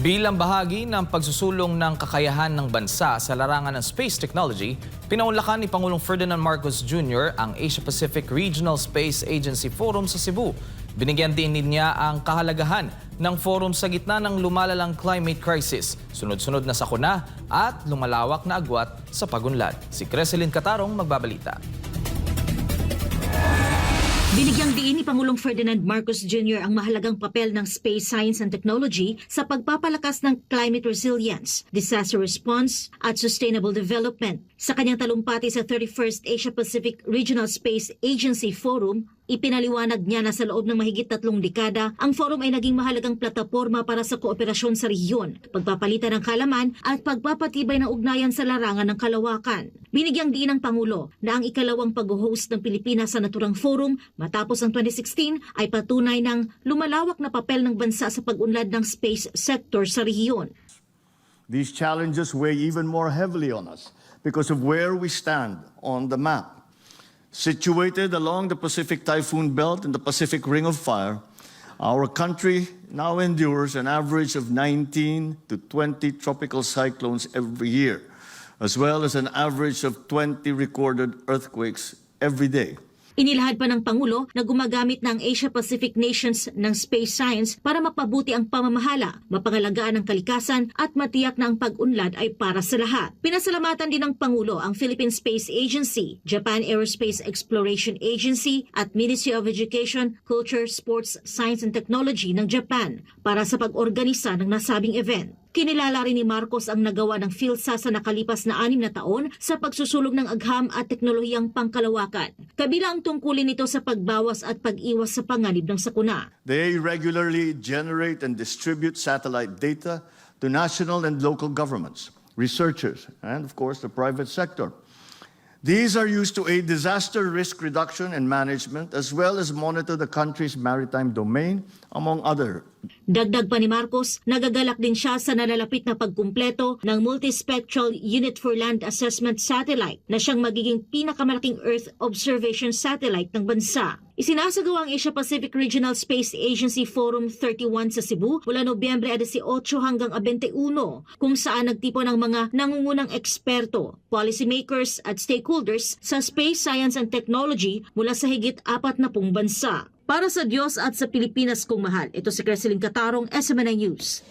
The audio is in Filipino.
Bilang bahagi ng pagsusulong ng kakayahan ng bansa sa larangan ng space technology, pinaunlakan ni Pangulong Ferdinand Marcos Jr. ang Asia-Pacific Regional Space Agency Forum sa Cebu. Binigyan din niya ang kahalagahan ng forum sa gitna ng lumalalang climate crisis, sunod-sunod na sakuna at lumalawak na agwat sa pagunlad. Si Creselyn Catarong magbabalita. Binigyang diin ni Pangulong Ferdinand Marcos Jr. ang mahalagang papel ng space science and technology sa pagpapalakas ng climate resilience, disaster response at sustainable development. Sa kanyang talumpati sa 31st Asia-Pacific Regional Space Agency Forum, ipinaliwanag niya na sa loob ng mahigit tatlong dekada, ang forum ay naging mahalagang plataforma para sa kooperasyon sa rehiyon, pagpapalitan ng kalaman at pagpapatibay ng ugnayan sa larangan ng kalawakan. Binigyang diin ng Pangulo na ang ikalawang pag-host ng Pilipinas sa naturang forum matapos ang 2016 ay patunay ng lumalawak na papel ng bansa sa pag-unlad ng space sector sa rehiyon. These challenges weigh even more heavily on us because of where we stand on the map. Situated along the Pacific Typhoon Belt and the Pacific Ring of Fire, our country now endures an average of 19 to 20 tropical cyclones every year, as well as an average of 20 recorded earthquakes every day. Inilahad pa ng Pangulo na gumagamit ng Asia-Pacific nations ng space science para mapabuti ang pamamahala, mapangalagaan ang kalikasan at matiyak na ang pag-unlad ay para sa lahat. Pinasalamatan din ng Pangulo ang Philippine Space Agency, Japan Aerospace Exploration Agency at Ministry of Education, Culture, Sports, Science and Technology ng Japan para sa pag-organisa ng nasabing event. Kinilala rin ni Marcos ang nagawa ng PhilSA sa nakalipas na anim na taon sa pagsusulong ng agham at teknolohiyang pangkalawakan. Kabila ang tungkulin nito sa pagbawas at pag-iwas sa panganib ng sakuna. They regularly generate and distribute satellite data to national and local governments, researchers, and of course the private sector. These are used to aid disaster risk reduction and management, as well as monitor the country's maritime domain, among other Dagdag pa ni Marcos, nagagalak din siya sa nalalapit na pagkumpleto ng Multispectral Unit for Land Assessment Satellite na siyang magiging pinakamalaking Earth Observation Satellite ng bansa. Isinasagawa ang Asia-Pacific Regional Space Agency Forum 31 sa Cebu mula Nobyembre 18 hanggang 21 kung saan nagtipon ng mga nangungunang eksperto, policymakers at stakeholders sa space science and technology mula sa higit apat na pung bansa. Para sa Diyos at sa Pilipinas kong mahal, ito si Creseling Katarong, SMNI News.